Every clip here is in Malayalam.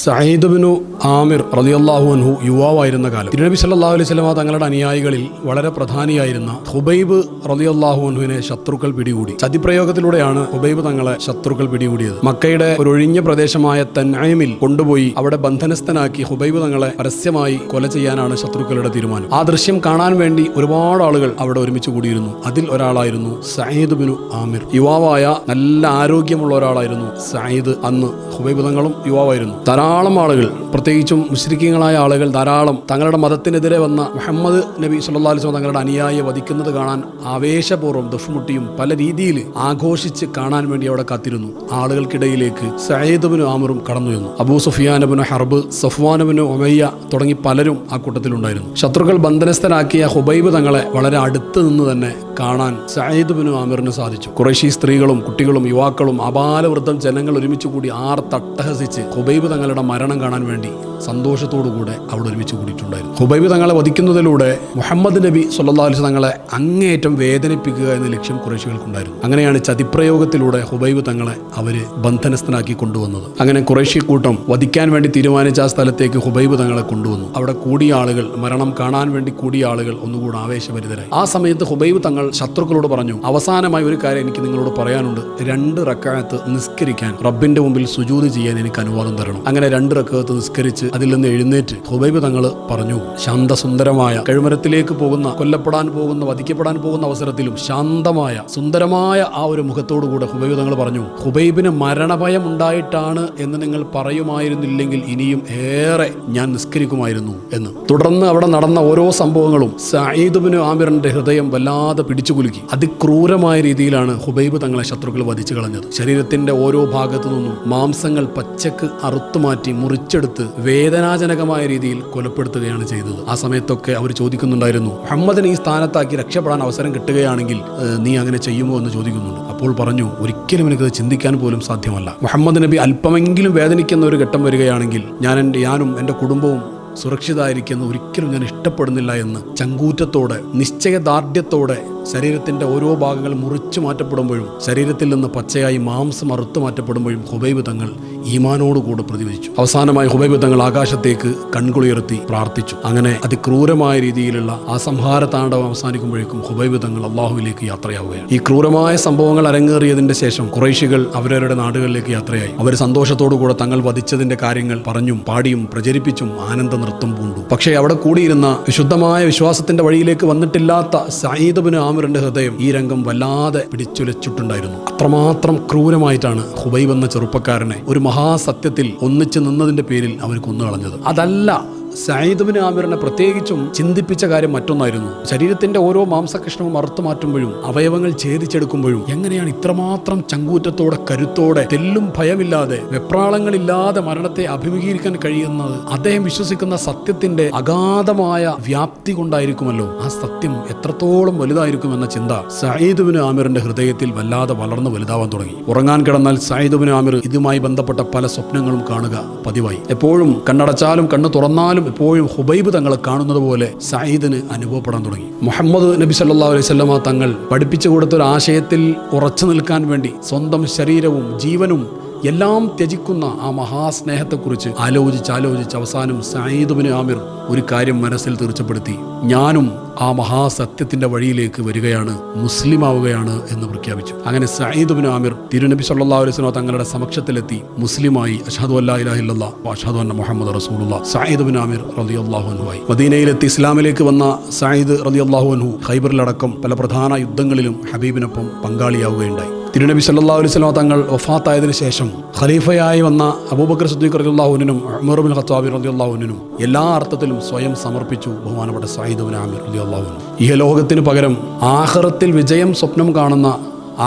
സയ്യിദ്ബിനു ആമിർ റളിയല്ലാഹു അൻഹു യുവാവായിരുന്ന കാലം. തിരുനബി സല്ലല്ലാഹു അലൈഹി വസല്ലമ തങ്ങളുടെ അനുയായികളിൽ വളരെ പ്രധാനിയായിരുന്ന ഹുബൈബ് റളിയല്ലാഹു അൻഹുവിനെ ശത്രുക്കൾ പിടികൂടി. ചതിപ്രയോഗത്തിലൂടെയാണ് ഹുബൈബ് തങ്ങളെ ശത്രുക്കൾ പിടികൂടിയത്. മക്കയുടെ ഒരു ഒഴിഞ്ഞ പ്രദേശമായ തൻഅയമിൽ കൊണ്ടുപോയി അവിടെ ബന്ധനസ്ഥനാക്കി ഹുബൈബ് തങ്ങളെ പരസ്യമായി കൊല ചെയ്യാനാണ് ശത്രുക്കളുടെ തീരുമാനം. ആ ദൃശ്യം കാണാൻ വേണ്ടി ഒരുപാട് ആളുകൾ അവിടെ ഒരുമിച്ച് കൂടിയിരുന്നു. അതിൽ ഒരാളായിരുന്നു സയ്യിദ് ബിനു ആമിർ. യുവാവായ നല്ല ആരോഗ്യമുള്ള ഒരാളായിരുന്നു സയ്യിദ് അന്ന്. ഹുബൈബ് തങ്ങളും യുവാവായിരുന്നു. ധാരാളം ആളുകൾ പ്രത്യേകിച്ചും മുസ്ലിക്കീങ്ങളായ ആളുകൾ ധാരാളം തങ്ങളുടെ മതത്തിനെതിരെ വന്ന മുഹമ്മദ് നബി സല്ലാ അലിസ്ലാം തങ്ങളുടെ അനുയായിയെ വധിക്കുന്നത് കാണാൻ ആവേശപൂർവം ദുഷ്മുട്ടിയും പല രീതിയിൽ ആഘോഷിച്ച് കാണാൻ വേണ്ടി അവിടെ കാത്തിരുന്നു. ആളുകൾക്കിടയിലേക്ക് സയ്യിദ്ബിനു ആമറും കടന്നു ചെന്നു അബൂ സുഫിയാനബിന് ഹർബ് സഫ്വാനബിന് ഒമയ്യ തുടങ്ങി പലരും ആ കൂട്ടത്തിലുണ്ടായിരുന്നു. ശത്രുക്കൾ ബന്ധനസ്ഥനാക്കിയ ഹുബൈബ് തങ്ങളെ വളരെ അടുത്ത് നിന്ന് തന്നെ കാണാൻ സയ്യിദ് ബിനു ആമിറിന് സാധിച്ചു. കുറേശി സ്ത്രീകളും കുട്ടികളും യുവാക്കളും അപാലവൃദ്ധം ജനങ്ങൾ ഒരുമിച്ച് കൂടി ആർ തട്ടഹസിച്ച് ഹുബൈബ് തങ്ങളുടെ മരണം കാണാൻ വേണ്ടി സന്തോഷത്തോടുകൂടെ അവിടെ ഒരുമിച്ച് കൂടിയിട്ടുണ്ടായിരുന്നു. ഹുബൈബ് തങ്ങളെ വധിക്കുന്നതിലൂടെ മുഹമ്മദ് നബി സല്ലാ അലിസ് തങ്ങളെ അങ്ങേയറ്റം വേദനിപ്പിക്കുക എന്ന ലക്ഷ്യം കുറേശികൾക്കുണ്ടായിരുന്നു അങ്ങനെയാണ് ചതിപ്രയോഗത്തിലൂടെ ഹുബൈബ് തങ്ങളെ അവർ ബന്ധനസ്ഥനാക്കി കൊണ്ടുവന്നത്. അങ്ങനെ കുറേശി കൂട്ടം വധിക്കാൻ വേണ്ടി തീരുമാനിച്ച ആ സ്ഥലത്തേക്ക് ഹുബൈബ് തങ്ങളെ കൊണ്ടുവന്നു. അവിടെ കൂടിയ ആളുകൾ മരണം കാണാൻ വേണ്ടി കൂടിയ ആളുകൾ ഒന്നുകൂടെ ആവേശഭരിതരായി. ആ സമയത്ത് ഹുബൈബ് തങ്ങൾ ശത്രുക്കളോട് പറഞ്ഞു അവസാനമായി ഒരു കാര്യം എനിക്ക് നിങ്ങളോട് പറയാനുണ്ട്. രണ്ട് റക്കായത്ത് നിസ്കരിക്കാൻ റബ്ബിന്റെ മുമ്പിൽ സുജൂത് ചെയ്യാൻ എനിക്ക് അനുവാദം തരണം. അങ്ങനെ രണ്ട് റക്കായത്ത് നിസ്കരിച്ച് അതിൽ നിന്ന് എഴുന്നേറ്റ് ഹുബൈബ് തങ്ങൾ പറഞ്ഞു ശാന്തസുന്ദരമായ കഴിമരത്തിലേക്ക് പോകുന്ന കൊല്ലപ്പെടാൻ പോകുന്ന വധിക്കപ്പെടാൻ പോകുന്ന അവസരത്തിലും ശാന്തമായ സുന്ദരമായ ആ ഒരു മുഖത്തോടുകൂടെ ഹുബൈബ് തങ്ങൾ പറഞ്ഞു ഹുബൈബിന് മരണഭയം ഉണ്ടായിട്ടാണ് എന്ന് നിങ്ങൾ പറയുമായിരുന്നില്ലെങ്കിൽ ഇനിയും ഏറെ ഞാൻ നിസ്കരിക്കുമായിരുന്നു എന്ന്. തുടർന്ന് അവിടെ നടന്ന ഓരോ സംഭവങ്ങളും സയ്യിദ്ബിന് ആമിറിന്റെ ഹൃദയം വല്ലാതെ പിടിച്ചുകുലുക്കി അതിക്രൂരമായ രീതിയിലാണ് ഹുബൈബ് തങ്ങളെ ശത്രുക്കൾ വധിച്ചു കളഞ്ഞത്. ശരീരത്തിന്റെ ഓരോ ഭാഗത്തു നിന്നും മാംസങ്ങൾ പച്ചക്ക് അറുത്തുമാറ്റി മുറിച്ചെടുത്ത് വേദനാജനകമായ രീതിയിൽ കൊലപ്പെടുത്തുകയാണ് ചെയ്തത്. ആ സമയത്തൊക്കെ അവർ ചോദിക്കുന്നുണ്ടായിരുന്നു മുഹമ്മദിനെ ഈ സ്ഥാനത്താക്കി രക്ഷപ്പെടാൻ അവസരം കിട്ടുകയാണെങ്കിൽ നീ അങ്ങനെ ചെയ്യുമോ? എന്ന് ചോദിക്കുന്നുണ്ട്. അപ്പോൾ പറഞ്ഞു ഒരിക്കലും എനിക്കത് ചിന്തിക്കാൻ പോലും സാധ്യമല്ല. മുഹമ്മദ് നബി അല്പമെങ്കിലും വേദനിക്കുന്ന ഒരു ഘട്ടം വരികയാണെങ്കിൽ ഞാൻ എന്റെ ഞാനും എന്റെ കുടുംബവും സുരക്ഷിതായിരിക്കുന്നു ഒരിക്കലും ഞാൻ ഇഷ്ടപ്പെടുന്നില്ല എന്ന് ചങ്കൂറ്റത്തോടെ നിശ്ചയദാർഢ്യത്തോടെ ശരീരത്തിന്റെ ഓരോ ഭാഗങ്ങൾ മുറിച്ചു മാറ്റപ്പെടുമ്പോഴും ശരീരത്തിൽ നിന്ന് പച്ചയായി മാംസം അറുത്തു മാറ്റപ്പെടുമ്പോഴും ഹുബൈബ് തങ്ങൾ ഈമാനോടുകൂടെ പ്രതിവിധിച്ചു അവസാനമായി ഹുബൈബ് തങ്ങൾ ആകാശത്തേക്ക് കൺകുളിയർത്തി പ്രാർത്ഥിച്ചു. അങ്ങനെ അതിക്രൂരമായ രീതിയിലുള്ള ആ സംഹാര താണ്ഡവം അവസാനിക്കുമ്പോഴേക്കും ഹുബൈബ് തങ്ങൾ അള്ളാഹുവിലേക്ക് യാത്രയാവുകയാണ്. ഈ ക്രൂരമായ സംഭവങ്ങൾ അരങ്ങേറിയതിന്റെ ശേഷം കുറേശികൾ അവരവരുടെ നാടുകളിലേക്ക് യാത്രയായി. അവർ സന്തോഷത്തോടുകൂടെ തങ്ങൾ വധിച്ചതിന്റെ കാര്യങ്ങൾ പറഞ്ഞും പാടിയും പ്രചരിപ്പിച്ചും ആനന്ദ നൃത്തം പൂണ്ടു. പക്ഷേ അവിടെ കൂടിയിരുന്ന വിശുദ്ധമായ വിശ്വാസത്തിന്റെ വഴിയിലേക്ക് വന്നിട്ടില്ലാത്ത സയ്യിദ്ബിന് ആമിറിന്റെ ഹൃദയം ഈ രംഗം വല്ലാതെ പിടിച്ചുലച്ചിട്ടുണ്ടായിരുന്നു. അത്രമാത്രം ക്രൂരമായിട്ടാണ് ഹുബൈബ് എന്ന ചെറുപ്പക്കാരനെ ഒരു മഹാസത്യത്തിൽ ഒന്നിച്ചു നിന്നതിന്റെ പേരിൽ അവർ കൊന്നു കളഞ്ഞത് അതല്ല സയ്യിദ്ബിന് ആമിറിനെ പ്രത്യേകിച്ചും ചിന്തിപ്പിച്ച കാര്യം മറ്റൊന്നായിരുന്നു. ശരീരത്തിന്റെ ഓരോ മാംസകഷ്ണവും അറുത്തു മാറ്റുമ്പോഴും അവയവങ്ങൾ ഛേദിച്ചെടുക്കുമ്പോഴും എങ്ങനെയാണ് ഇത്രമാത്രം ചങ്കൂറ്റത്തോടെ കരുത്തോടെ തെല്ലും ഭയമില്ലാതെ വെപ്രാളങ്ങളില്ലാതെ മരണത്തെ അഭിമുഖീകരിക്കാൻ കഴിയുന്നത്? അദ്ദേഹം വിശ്വസിക്കുന്ന സത്യത്തിന്റെ അഗാധമായ വ്യാപ്തി കൊണ്ടായിരിക്കുമല്ലോ. ആ സത്യം എത്രത്തോളം വലുതായിരിക്കും എന്ന ചിന്ത സയ്യിദ്ബിന് ആമിറിന്റെ ഹൃദയത്തിൽ വല്ലാതെ വളർന്നു വലുതാവാൻ തുടങ്ങി. ഉറങ്ങാൻ കിടന്നാൽ സയ്യിദ്ബിന് ആമിർ ഇതുമായി ബന്ധപ്പെട്ട പല സ്വപ്നങ്ങളും കാണുക പതിവായി. എപ്പോഴും കണ്ണടച്ചാലും കണ്ണു തുറന്നാലും എപ്പോഴും ഹുബൈബ് തങ്ങളെ കാണുന്നത് പോലെ സയ്യിദിന് അനുഭവപ്പെടാൻ തുടങ്ങി. മുഹമ്മദ് നബി സല്ലാ അലൈഹി സ്വല്ലമ തങ്ങൾ പഠിപ്പിച്ചു കൊടുത്ത ഒരു ആശയത്തിൽ ഉറച്ചു നിൽക്കാൻ വേണ്ടി സ്വന്തം ശരീരവും ജീവനും എല്ലാം ത്യജിക്കുന്ന ആ മഹാസ്നേഹത്തെക്കുറിച്ച് ആലോചിച്ച് ആലോചിച്ച് അവസാനം സയ്യിദ്ബിന് ആമിർ ഒരു കാര്യം മനസ്സിൽ തീർച്ചപ്പെടുത്തി. ഞാനും ആ മഹാസത്യത്തിന്റെ വഴിയിലേക്ക് വരികയാണ് മുസ്ലിം ആവുകയാണ് എന്ന് പ്രഖ്യാപിച്ചു. അങ്ങനെ സയ്യിദ്ബിൻ ആമിർ തിരുനബി സല്ലാ അലൈഹി തങ്ങളുടെ സമക്ഷത്തിലെത്തി മുസ്ലിമായി അഷാദു അല്ലാഹില്ല അഷാദു അന്ന മുഹമ്മദ് റസൂലുള്ള. സയ്യിദ്ബിൻ ആമിർ റലി അള്ളാഹുനുമായി മദീനയിലെത്തി ഇസ്ലാമിലേക്ക് വന്ന സയ്യിദ് റലി അള്ളാഹുഹു ഖൈബറിലടക്കം പല പ്രധാന യുദ്ധങ്ങളിലും ഹബീബിനൊപ്പം പങ്കാളിയാവുകയുണ്ടായി. തിരുനബി സല്ലാ അലൈഹി സ്വലാം തങ്ങൾ വഫാത്തായതിനു ശേഷം ഖലീഫയായി വന്ന അബൂബക്കർ സദ്ദീഖ് റദിയുള്ളാഹുവിനും ഉമർബിൻ ഖത്താബി റദിയുള്ളാഹുവിനും എല്ലാ അർത്ഥത്തിലും സ്വയം സമർപ്പിച്ചു ബഹുമാനപ്പെട്ട സായിദുബിൻ ആമിർ റദിയുള്ളാഹുനും ഈ ലോകത്തിന് പകരം ആഹ്റത്തിൽ വിജയം സ്വപ്നം കാണുന്ന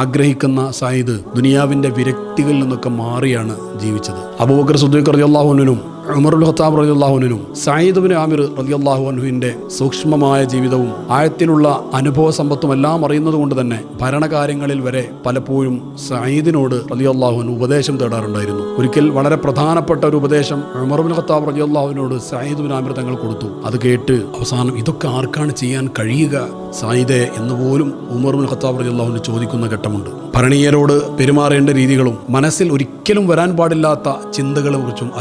ആഗ്രഹിക്കുന്ന സായിദ് ദുനിയാവിന്റെ വിരക്തികളിൽ നിന്നൊക്കെ മാറിയാണ് ജീവിച്ചത്. അബൂബക്കർ സുദ്ദീഖ് റദിയുള്ളാഹുവിനും ഉമറുൽ ഖത്താബ് അള്ളാഹുനും സായിദുബിന് ആമിർ റളിയല്ലാഹുവിന്റെ സൂക്ഷ്മമായ ജീവിതവും ആഴത്തിലുള്ള അനുഭവ സമ്പത്തും എല്ലാം അറിയുന്നത് കൊണ്ട് തന്നെ ഭരണകാര്യങ്ങളിൽ വരെ പലപ്പോഴും സയ്യിദിനോട് റളിയല്ലാഹുവിന് ഉപദേശം തേടാറുണ്ടായിരുന്നു. ഒരിക്കൽ വളരെ പ്രധാനപ്പെട്ട ഒരു ഉപദേശം ഉമർ ബിൻ ഖത്താബ് റളിയല്ലാഹുവിനോട് സയ്യിദ് ബിൻ ആമിർ തങ്ങൾ കൊടുത്തു. അത് കേട്ട് അവസാനം ഇതൊക്കെ ആർക്കാണ് ചെയ്യാൻ കഴിയുക സായിദെ എന്ന് പോലും ഉമർ ബിൻ ഖത്താബ് അള്ളാഹുവിന് ചോദിക്കുന്ന ഘട്ടമുണ്ട്. ഭരണീയരോട് പെരുമാറേണ്ട രീതികളും മനസ്സിൽ ഒരിക്കലും വരാൻ പാടില്ലാത്ത ചിന്തകളെ കുറിച്ചും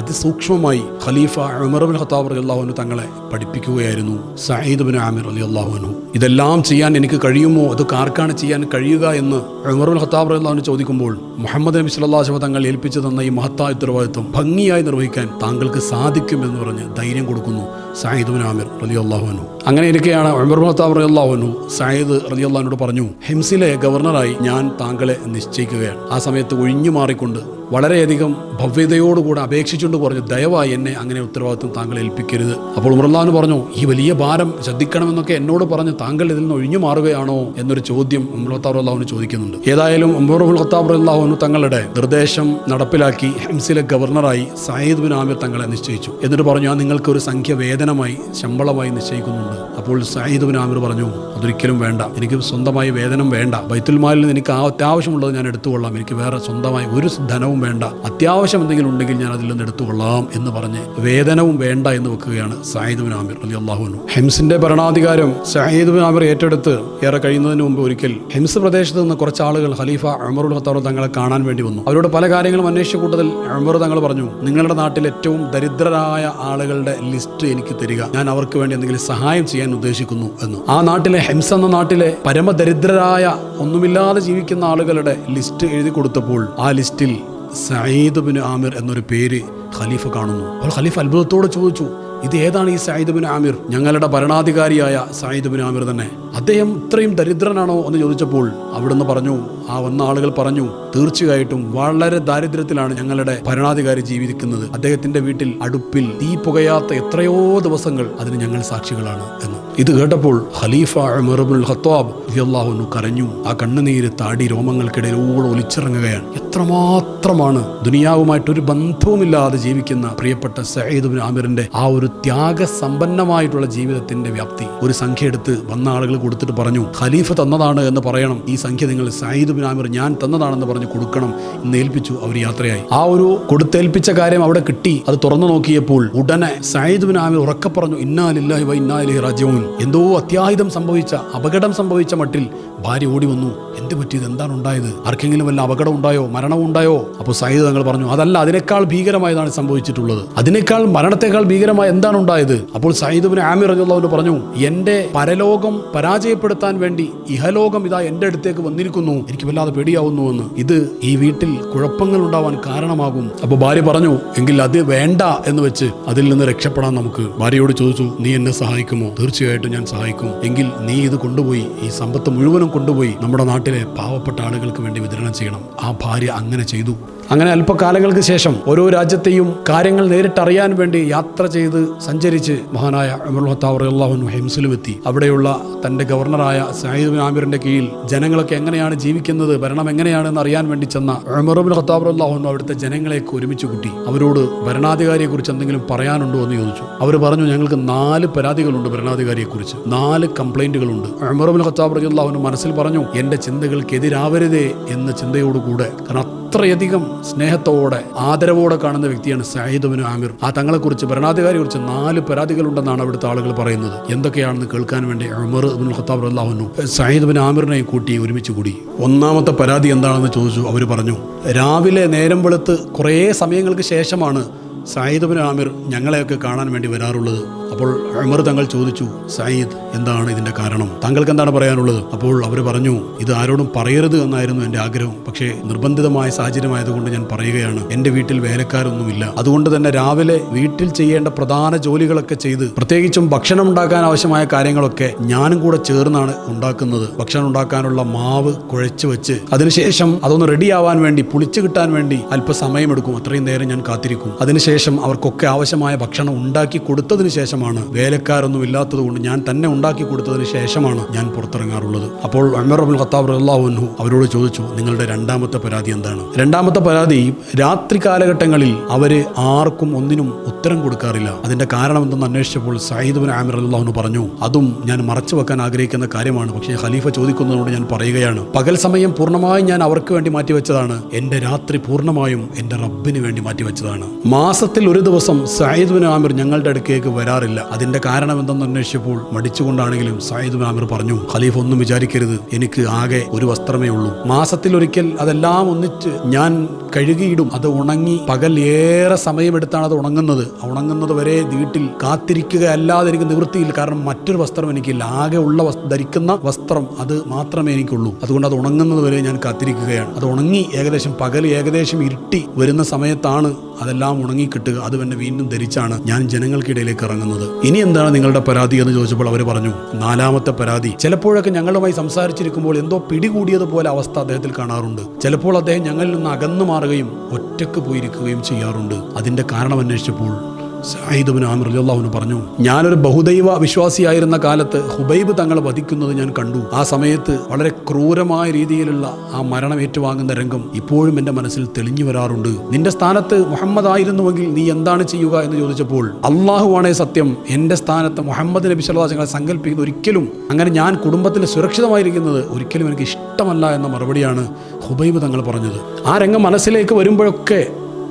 അതിസൂക്ഷ്മമായി ഖലീഫ ഉമർബിൻ ഖത്താബ് അലി അള്ളാഹുനു തങ്ങളെ പഠിപ്പിക്കുകയായിരുന്നു. സയ്യിദ് ബിൻ ആമിർ അലി അള്ളാഹുനു ഇതെല്ലാം ചെയ്യാൻ എനിക്ക് കഴിയുമോ? അതൊക്കെ ആർക്കാണ് ചെയ്യാൻ കഴിയുക എന്ന് ഉമർബിൻ ഖത്താബ് അലി അള്ളാഹുനു ചോദിക്കുമ്പോൾ മുഹമ്മദ് നബി അലൈഹി തങ്ങൾ ഏൽപ്പിച്ചു തന്ന ഈ മഹത്തായ ഉത്തരവാദിത്വം ഭംഗിയായി നിർവഹിക്കാൻ താങ്കൾക്ക് സാധിക്കും എന്ന് പറഞ്ഞ് ധൈര്യം കൊടുക്കുന്നു സയ്യിദ് ബിൻ ആമിർ റളിയല്ലാഹുവിനു അങ്ങനെ ഇരിക്കെയാണ് ഉമർ ബിൻ ഖത്താബ് അള്ളാഹുനു സയ്യിദ് അള്ളഹാനോട് പറഞ്ഞു ഹിംസിലെ ഗവർണറായി ഞാൻ താങ്കളെ നിശ്ചയിക്കുകയാണ്. ആ സമയത്ത് ഒഴിഞ്ഞു മാറിക്കൊണ്ട് വളരെയധികം ഭവ്യതയോടുകൂടെ അപേക്ഷിച്ചുകൊണ്ട് പറഞ്ഞു ദയവായി എന്നെ അങ്ങനെ ഉത്തരവാദിത്വം താങ്കൾ ഏൽപ്പിക്കരുത്. അപ്പോൾ ഉമർലാന്ന് പറഞ്ഞു ഈ വലിയ ഭാരം ശ്രദ്ധിക്കണമെന്നൊക്കെ എന്നോട് പറഞ്ഞ് താങ്കൾ ഇതിൽ നിന്ന് ഒഴിഞ്ഞു മാറുകയാണോ? എന്നൊരു ചോദ്യം ഉമർത്താറുല്ലാഹുവിന് ചോദിക്കുന്നുണ്ട്. ഏതായാലും ഉമറുൽ ഖത്താബ് അള്ളാഹുവിന് തങ്ങളുടെ നിർദ്ദേശം നടപ്പിലാക്കി ഹംസിലെ ഗവർണറായി സയ്യിദ് ബിൻ ആമിർ തങ്ങളെ നിശ്ചയിച്ചു. എന്നിട്ട് പറഞ്ഞു ആ നിങ്ങൾക്ക് ഒരു സംഖ്യ വേതനമായി ശമ്പളമായി നിശ്ചയിക്കുന്നുണ്ട്. അപ്പോൾ സയ്യിദ് ബിൻ ആമിർ പറഞ്ഞു അതൊരിക്കലും വേണ്ട. എനിക്ക് സ്വന്തമായി വേതനം വേണ്ട. ബൈത്തുൽ മാലിൽ നിന്ന് എനിക്ക് അത്യാവശ്യമുള്ളത് ഞാൻ എടുത്തുകൊള്ളാം. എനിക്ക് വേറെ സ്വന്തമായി ഒരു ധനവും വേണ്ട. അത്യാവശ്യം എന്തെങ്കിലും ഉണ്ടെങ്കിൽ ഞാൻ അതിൽ നിന്ന് എടുത്തുകൊള്ളാം എന്ന് പറഞ്ഞ് വേദനവും വേണ്ട എന്ന് വെക്കുകയാണ് സായിദ് ബിൻ ആമിർ അലി അള്ളാഹുനു ഹെംസിന്റെ ഭരണാധികാരം സായിദ് ബിൻ ആമിർ ഏറ്റെടുത്ത് ഏറെ കഴിയുന്നതിന് മുമ്പ് ഒരിക്കൽ ഹെംസ് പ്രദേശത്ത് നിന്ന് കുറച്ച് ആളുകൾ ഖലീഫ അമറുൽ ഹത്താറു തങ്ങളെ കാണാൻ വേണ്ടി വന്നു. അവരോട് പല കാര്യങ്ങളും അന്വേഷിച്ച കൂട്ടത്തിൽ അമർ തങ്ങൾ പറഞ്ഞു നിങ്ങളുടെ നാട്ടിൽ ഏറ്റവും ദരിദ്രരായ ആളുകളുടെ ലിസ്റ്റ് എനിക്ക് തരിക. ഞാൻ അവർക്ക് വേണ്ടി എന്തെങ്കിലും സഹായം ചെയ്യാൻ ഉദ്ദേശിക്കുന്നു എന്ന്. ആ നാട്ടിലെ ഹെംസ് എന്ന നാട്ടിലെ പരമദരിദ്രരായ ഒന്നുമില്ലാതെ ജീവിക്കുന്ന ആളുകളുടെ ലിസ്റ്റ് എഴുതി കൊടുത്തപ്പോൾ ആ ലിസ്റ്റിൽ സയ്യിദ് ബിൻ ആമിർ എന്നൊരു പേര് ഖലീഫ കാണുന്നു. അപ്പോൾ ഖലീഫ അത്ഭുതത്തോടെ ചോദിച്ചു ഇത് ഏതാണ് ഈ സയ്യിദ് ബിൻ ആമിർ? ഞങ്ങളുടെ ഭരണാധികാരിയായ സയ്യിദ് ബിൻ ആമിർ തന്നെ. അദ്ദേഹം ഇത്രയും ദരിദ്രനാണോ? എന്ന് ചോദിച്ചപ്പോൾ അവിടുന്ന് പറഞ്ഞു ആ വന്ന ആളുകൾ പറഞ്ഞു തീർച്ചയായിട്ടും വളരെ ദാരിദ്ര്യത്തിലാണ് ഞങ്ങളുടെ ഭരണാധികാരി ജീവിക്കുന്നത്. അദ്ദേഹത്തിന്റെ വീട്ടിൽ അടുപ്പിൽ തീ പുകയാത്ത എത്രയോ ദിവസങ്ങൾ അതിന് ഞങ്ങൾ സാക്ഷികളാണ് എന്ന്. ഇത് കേട്ടപ്പോൾ ഖലീഫ ഉമറുൽ ഖത്താബ് റളിയല്ലാഹു കരഞ്ഞു. ആ കണ്ണുനീര് താടി രോമങ്ങൾക്കിടയിലൂടെ ഒലിച്ചിറങ്ങുകയാണ്. എത്രമാത്രമാണ് ദുനിയാവുമായിട്ട് ഒരു ബന്ധവുമില്ലാതെ ജീവിക്കുന്ന പ്രിയപ്പെട്ട സയ്യിദ് ബിൻ ആമിറിന്റെ ആ ഒരു ത്യാഗ ത്യാഗസമ്പന്നമായിട്ടുള്ള ജീവിതത്തിന്റെ വ്യാപ്തി. ഒരു സംഖ്യ എടുത്ത് വന്ന ആളുകൾ കൊടുത്തിട്ട് പറഞ്ഞു ഖലീഫ തന്നതാണ് എന്ന് പറയണം. ഈ സംഖ്യ നിങ്ങൾ സയ്യിദ് ബിൻ ആമിർ ഞാൻ തന്നതാണെന്ന് പറഞ്ഞ് കൊടുക്കണം. എന്ന് ഏൽപ്പിച്ചു അവർ യാത്രയായി. ആ ഒരു കൊടുത്തേൽപ്പിച്ച കാര്യം അവിടെ കിട്ടി. അത് തുറന്നു നോക്കിയപ്പോൾ ഉടനെ സയ്യിദ് ബിൻ ആമിർ ഉറക്കെ പറഞ്ഞു ഇന്നാലില്ലാഹി വ ഇന്നാലി റാജിഊൻ. എന്തോ അത്യാഹിതം സംഭവിച്ച അപകടം സംഭവിച്ച മട്ടിൽ ഭാര്യ ഓടി വന്നു. എന്ത് പറ്റിയത് എന്താണ് ഉണ്ടായത്? ആർക്കെങ്കിലും വല്ല അപകടം ഉണ്ടായോ? മരണം ഉണ്ടായോ? അപ്പോൾ സയ്യിദ് തങ്ങൾ പറഞ്ഞു അതല്ല അതിനേക്കാൾ ഭീകരമായതാണ് സംഭവിച്ചിട്ടുള്ളത്. അതിനേക്കാൾ മരണത്തെക്കാൾ ഭീകരമായ എന്താണ് ഉണ്ടായത്? അപ്പോൾ സയ്യിദ് ബിൻ ആമിർ റളിയല്ലാഹു പറഞ്ഞു എന്റെ പരലോകം പരാജയപ്പെടുത്താൻ വേണ്ടി ഇഹലോകം ഇതാ എന്റെ അടുത്തേക്ക് വന്നിരിക്കുന്നു. എനിക്ക് വല്ലാതെ പേടിയാവുന്നു എന്ന്. ഇത് ഈ വീട്ടിൽ കുഴപ്പങ്ങൾ ഉണ്ടാവാൻ കാരണമാകും. അപ്പോൾ ഭാര്യ പറഞ്ഞു എങ്കിൽ അത് വേണ്ട എന്ന് വെച്ച് അതിൽ നിന്ന് രക്ഷപ്പെടാൻ നമുക്ക് ഭാര്യയോട് ചോദിച്ചു നീ എന്നെ സഹായിക്കുമോ? തീർച്ചയായിട്ടും ഞാൻ സഹായിക്കും. എങ്കിൽ നീ ഇത് കൊണ്ടുപോയി ഈ സമ്പത്ത് മുഴുവനും കൊണ്ടുപോയി നമ്മുടെ നാട്ടിലെ പാവപ്പെട്ട ആളുകൾക്ക് വേണ്ടി വിതരണം ചെയ്യണം. ആ ഭാര്യ അങ്ങനെ ചെയ്തു. അങ്ങനെ അല്പകാലങ്ങൾക്ക് ശേഷം ഓരോ രാജ്യത്തെയും കാര്യങ്ങൾ നേരിട്ടറിയാൻ വേണ്ടി യാത്ര ചെയ്ത് സഞ്ചരിച്ച് മഹാനായ അമർ ഹെംസിലും എത്തി അവിടെയുള്ള തന്റെ ഗവർണറായ സയ്യിദ് ആമിറിന്റെ കീഴിൽ ജനങ്ങളൊക്കെ എങ്ങനെയാണ് ജീവിക്കുന്നത് ഭരണം എങ്ങനെയാണെന്ന് അറിയാൻ വേണ്ടി ചെന്ന അമറുബിൻ ഹത്താവറിയാഹുൻ അവിടുത്തെ ജനങ്ങളെയൊക്കെ ഒരുമിച്ച് കൂട്ടി. അവരോട് ഭരണാധികാരിയെ കുറിച്ച് എന്തെങ്കിലും പറയാനുണ്ടോ എന്ന് ചോദിച്ചു. അവർ പറഞ്ഞു ഞങ്ങൾക്ക് നാല് പരാതികളുണ്ട് ഭരണാധികാരിയെ കുറിച്ച് നാല് കംപ്ലൈന്റുകളുണ്ട് അമറുബിൻ ഹത്താബ് റളിയല്ലാഹു മനസ്സിൽ പറഞ്ഞു എന്റെ ചിന്തകൾക്കെതിരാവരുതേ എന്ന ചിന്തയോടുകൂടെ കാരണം അത്രയധികം സ്നേഹത്തോടെ ആദരവോടെ കാണുന്ന വ്യക്തിയാണ് സയ്യിദ് ബിൻ ആമിർ. ആ തങ്ങളെക്കുറിച്ച് ഭരണാധികാരിയെ കുറിച്ച് നാല് പരാതികളുണ്ടെന്നാണ് അവിടുത്തെ ആളുകൾ പറയുന്നത്. എന്തൊക്കെയാണെന്ന് കേൾക്കാൻ വേണ്ടി ഉമർ ബിൻ ഖത്താബ് അള്ളാഹുനു സയ്യിദ് ബിൻ ആമിറിനെയും കൂട്ടി ഒരുമിച്ച് കൂടി. ഒന്നാമത്തെ പരാതി എന്താണെന്ന് ചോദിച്ചു അവർ പറഞ്ഞു രാവിലെ നേരം വെളുത്ത് കുറേ സമയങ്ങൾക്ക് ശേഷമാണ് സായിദ് ബിൻ ആമിർ ഞങ്ങളെയൊക്കെ കാണാൻ വേണ്ടി വരാറുള്ളത്. അപ്പോൾ ഉമർ തങ്ങൾ ചോദിച്ചു സയ്യിദ് എന്താണ് ഇതിന്റെ കാരണം? താങ്കൾക്ക് എന്താണ് പറയാനുള്ളത്? അപ്പോൾ അവർ പറഞ്ഞു ഇത് ആരോടും പറയരുത് എന്നായിരുന്നു എന്റെ ആഗ്രഹം. പക്ഷേ നിർബന്ധിതമായ സാഹചര്യമായതുകൊണ്ട് ഞാൻ പറയുകയാണ് എന്റെ വീട്ടിൽ വേലക്കാരൊന്നുമില്ല. അതുകൊണ്ട് തന്നെ രാവിലെ വീട്ടിൽ ചെയ്യേണ്ട പ്രധാന ജോലികളൊക്കെ ചെയ്ത് പ്രത്യേകിച്ചും ഭക്ഷണം ഉണ്ടാക്കാൻ ആവശ്യമായ കാര്യങ്ങളൊക്കെ ഞാനും കൂടെ ചേർന്നാണ് ഉണ്ടാക്കുന്നത്. ഭക്ഷണം ഉണ്ടാക്കാനുള്ള മാവ് കുഴച്ച് വെച്ച് അതിനുശേഷം അതൊന്ന് റെഡിയാവാൻ വേണ്ടി പുളിച്ചു കിട്ടാൻ വേണ്ടി അല്പസമയമെടുക്കും. അത്രയും നേരം ഞാൻ കാത്തിരിക്കും. അതിനുശേഷം അവർക്കൊക്കെ ആവശ്യമായ ഭക്ഷണം ഉണ്ടാക്കി കൊടുത്തതിന് ശേഷമാണ് ശേഷമാണ്. വേലക്കാരൊന്നും ഇല്ലാത്തത് കൊണ്ട് ഞാൻ തന്നെ ഉണ്ടാക്കി കൊടുത്തതിന് ശേഷമാണ് ഞാൻ പുറത്തിറങ്ങാറുള്ളത്. അപ്പോൾ അമർ അബുൽ ഖത്താബ് അള്ളാഹുഹു അവരോട് ചോദിച്ചു നിങ്ങളുടെ രണ്ടാമത്തെ പരാതി എന്താണ്? രണ്ടാമത്തെ പരാതി രാത്രി കാലഘട്ടങ്ങളിൽ അവർ ആർക്കും ഒന്നിനും ഉത്തരം കൊടുക്കാറില്ല. അതിന്റെ കാരണം എന്തെന്ന് അന്വേഷിച്ചപ്പോൾ സയ്യിദ് ബിൻ ആമിർ അള്ളാഹുന് പറഞ്ഞു അതും ഞാൻ മറച്ചു വെക്കാൻ ആഗ്രഹിക്കുന്ന കാര്യമാണ്. പക്ഷേ ഖലീഫ ചോദിക്കുന്നതുകൊണ്ട് ഞാൻ പറയുകയാണ്. പകൽ സമയം പൂർണമായും ഞാൻ അവർക്ക് വേണ്ടി മാറ്റിവെച്ചതാണ്. എന്റെ രാത്രി പൂർണമായും എന്റെ റബ്ബിന് വേണ്ടി മാറ്റിവെച്ചതാണ്. മാസത്തിൽ ഒരു ദിവസം സയ്യിദ് ബിൻ ആമിർ ഞങ്ങളുടെ അടുക്കേക്ക് വരാറില്ല. അതിന്റെ കാരണം എന്തെന്ന് അന്വേഷിച്ചപ്പോൾ മടിച്ചുകൊണ്ടാണെങ്കിലും സയ്യിദ് ബിൻ ആമിർ പറഞ്ഞു ഖലീഫ് ഒന്നും വിചാരിക്കരുത് എനിക്ക് ആകെ ഒരു വസ്ത്രമേ ഉള്ളൂ. മാസത്തിൽ ഒരിക്കൽ അതെല്ലാം ഒന്നിച്ച് ഞാൻ കഴുകിയിടും അത് ഉണങ്ങി പകൽ ഏറെ സമയമെടുത്താണ് അത് ഉണങ്ങുന്നത്. ഉണങ്ങുന്നത് വരെ വീട്ടിൽ കാത്തിരിക്കുകയല്ലാതെ എനിക്ക് നിവൃത്തിയില്ല. കാരണം മറ്റൊരു വസ്ത്രം എനിക്കില്ല. ആകെ ഉള്ള ധരിക്കുന്ന വസ്ത്രം അത് മാത്രമേ എനിക്കുള്ളൂ. അതുകൊണ്ട് അത് ഉണങ്ങുന്നത് വരെ ഞാൻ കാത്തിരിക്കുകയാണ്. അത് ഉണങ്ങി ഏകദേശം പകൽ ഏകദേശം ഇരുട്ടി വരുന്ന സമയത്താണ് അതെല്ലാം ഉണങ്ങി കിട്ടുക അത് തന്നെ വീണ്ടും ധരിച്ചാണ് ഞാൻ ജനങ്ങൾക്കിടയിലേക്ക് ഇറങ്ങുന്നത്. ഇനി എന്താണ് നിങ്ങളുടെ പരാതി എന്ന് ചോദിച്ചപ്പോൾ അവർ പറഞ്ഞു നാലാമത്തെ പരാതി. ചിലപ്പോഴൊക്കെ ഞങ്ങളുമായി സംസാരിച്ചിരിക്കുമ്പോൾ എന്തോ പിടികൂടിയതുപോലെ അവസ്ഥ അദ്ദേഹത്തിൽ കാണാറുണ്ട്. ചിലപ്പോൾ അദ്ദേഹം ഞങ്ങളിൽ നിന്ന് അകന്നു മാറുകയും ഒറ്റയ്ക്ക് പോയിരിക്കുകയും ചെയ്യാറുണ്ട്. അതിന്റെ കാരണം അന്വേഷിച്ചപ്പോൾ സായിദുബിൻ ആമിർ പറഞ്ഞു ഞാനൊരു ബഹുദൈവ വിശ്വാസിയായിരുന്ന കാലത്ത് ഹുബൈബ് തങ്ങളെ വധിക്കുന്നത് ഞാൻ കണ്ടു. ആ സമയത്ത് വളരെ ക്രൂരമായ രീതിയിലുള്ള ആ മരണം ഏറ്റുവാങ്ങുന്ന രംഗം ഇപ്പോഴും എന്റെ മനസ്സിൽ തെളിഞ്ഞു വരാറുണ്ട്. നിന്റെ സ്ഥാനത്ത് മുഹമ്മദ് ആയിരുന്നുവെങ്കിൽ നീ എന്താണ് ചെയ്യുക എന്ന് ചോദിച്ചപ്പോൾ അള്ളാഹുവാണേ സത്യം എന്റെ സ്ഥാനത്ത് മുഹമ്മദ് നബി സല്ലാസങ്ങളെ സങ്കല്പിക്കുന്നത് ഒരിക്കലും അങ്ങനെ ഞാൻ കുടുംബത്തിൽ സുരക്ഷിതമായിരിക്കുന്നത് ഒരിക്കലും എനിക്ക് ഇഷ്ടമല്ല എന്ന മറുപടിയാണ് ഹുബൈബ് തങ്ങൾ പറഞ്ഞത്. ആ രംഗം മനസ്സിലേക്ക് വരുമ്പോഴൊക്കെ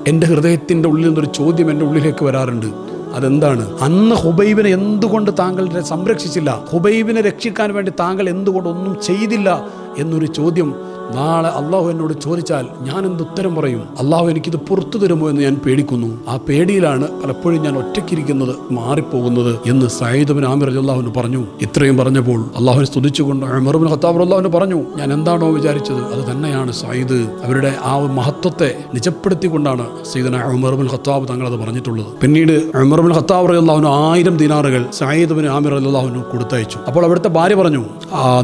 എന്റെ ഹൃദയത്തിന്റെ ഉള്ളിൽ നിന്നൊരു ചോദ്യം എന്റെ ഉള്ളിലേക്ക് വരാറുണ്ട്. അതെന്താണ്? അന്ന് ഹുബൈബിനെ എന്തുകൊണ്ട് താങ്കൾ സംരക്ഷിച്ചില്ല? ഹുബൈബിനെ രക്ഷിക്കാൻ വേണ്ടി താങ്കൾ എന്തുകൊണ്ട് ഒന്നും ചെയ്തില്ല എന്നൊരു ചോദ്യം നാളെ അള്ളാഹു എന്നോട് ചോദിച്ചാൽ ഞാൻ എന്ത് ഉത്തരം പറയും? അള്ളാഹു എനിക്കിത് പുറത്തു തരുമോ എന്ന് ഞാൻ പേടിക്കുന്നു. ആ പേടിയിലാണ് പലപ്പോഴും ഞാൻ ഒറ്റയ്ക്കിരിക്കുന്നത് മാറിപ്പോകുന്നത് എന്ന് സയ്യിദ്ബിൻ ആമിർ അള്ളാഹുവിന് പറഞ്ഞു. ഇത്രയും പറഞ്ഞപ്പോൾ അള്ളാഹുവിനെ സ്തുതിച്ചുകൊണ്ട് അമറുബിൻ ഖത്താബ് അള്ളാഹുവിന് പറഞ്ഞു ഞാൻ എന്താണോ വിചാരിച്ചത്? അത് തന്നെയാണ് സയ്യിദ്. അവരുടെ ആ മഹത്വത്തെ നിജപ്പെടുത്തിക്കൊണ്ടാണ് സയ്യിദന അമറുബിൻ ഖത്താബ് തങ്ങൾ അത് പറഞ്ഞിട്ടുള്ളത്. പിന്നീട് അമറുബിൻ ഖത്താബ് അള്ളാഹുന് ആയിരം ദിനാറുകൾ സയ്യിദ്ബിൻ ആമിർ അള്ളാഹുന് കൊടുത്തയച്ചു. അപ്പോൾ അവിടുത്തെ ഭാര്യ പറഞ്ഞു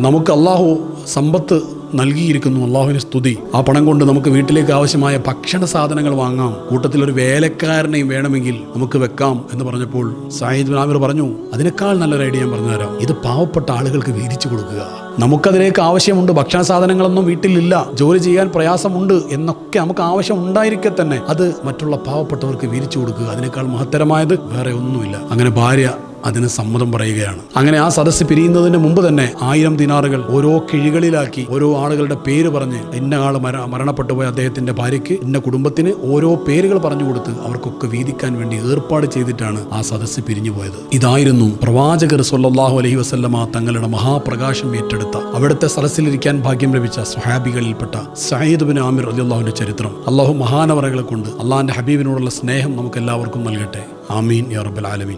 നമുക്ക് അള്ളാഹു സമ്പത്ത് നൽകിയിരിക്കുന്നു. അള്ളാഹുവിന് സ്തുതി. ആ പണം കൊണ്ട് നമുക്ക് വീട്ടിലേക്ക് ആവശ്യമായ ഭക്ഷണ സാധനങ്ങൾ വാങ്ങാം. കൂട്ടത്തിൽ ഒരു വേലക്കാരനെയും വേണമെങ്കിൽ നമുക്ക് വെക്കാം എന്ന് പറഞ്ഞപ്പോൾ സായിദ് ആമിർ പറഞ്ഞു അതിനേക്കാൾ നല്ലൊരു ഐഡിയ ഞാൻ പറഞ്ഞുതരാം. ഇത് പാവപ്പെട്ട ആളുകൾക്ക് വീതിച്ചു കൊടുക്കുക. നമുക്കതിലേക്ക് ആവശ്യമുണ്ട് ഭക്ഷണ സാധനങ്ങളൊന്നും വീട്ടിലില്ല. ജോലി ചെയ്യാൻ പ്രയാസമുണ്ട് എന്നൊക്കെ നമുക്ക് ആവശ്യം ഉണ്ടായിരിക്കെ തന്നെ. അത് മറ്റുള്ള പാവപ്പെട്ടവർക്ക് വീതിച്ചു കൊടുക്കുക. അതിനേക്കാൾ മഹത്തരമായത് വേറെ ഒന്നുമില്ല. അങ്ങനെ ഭാര്യ അതിന് സമ്മതം പറയുകയാണ്. അങ്ങനെ ആ സദസ്സ് പിരിയുന്നതിന് മുമ്പ് തന്നെ ആയിരം ദിനാറുകൾ ഓരോ കിഴികളിലാക്കി ഓരോ ആളുകളുടെ പേര് പറഞ്ഞ് ഇന്ന ആൾ മര മരണപ്പെട്ടു പോയ അദ്ദേഹത്തിന്റെ ഭാര്യയ്ക്ക് ഇന്ന കുടുംബത്തിന് ഓരോ പേരുകൾ പറഞ്ഞു കൊടുത്ത് അവർക്കൊക്കെ വീതിക്കാൻ വേണ്ടി ഏർപ്പാട് ചെയ്തിട്ടാണ് ആ സദസ്സ് പിരിഞ്ഞു പോയത്. ഇതായിരുന്നു പ്രവാചകർ സൊല്ലാഹു അലഹി വസല്ലമ തങ്ങളുടെ മഹാപ്രകാശം ഏറ്റെടുത്ത അവിടുത്തെ സദസ്സിലിരിക്കാൻ ഭാഗ്യം ലഭിച്ച സ്വഹാബികളിൽപ്പെട്ട സയ്യിദ് ബിൻ ആമിർ അലിയുള്ളാഹുവിന്റെ ചരിത്രം. അള്ളാഹു മഹാനവറകളെ കൊണ്ട് അള്ളാഹിന്റെ ഹബീബിനോടുള്ള സ്നേഹം നമുക്ക് എല്ലാവർക്കും നൽകട്ടെ. ആമീൻ യാ റബ്ബൽ ആലമീൻ.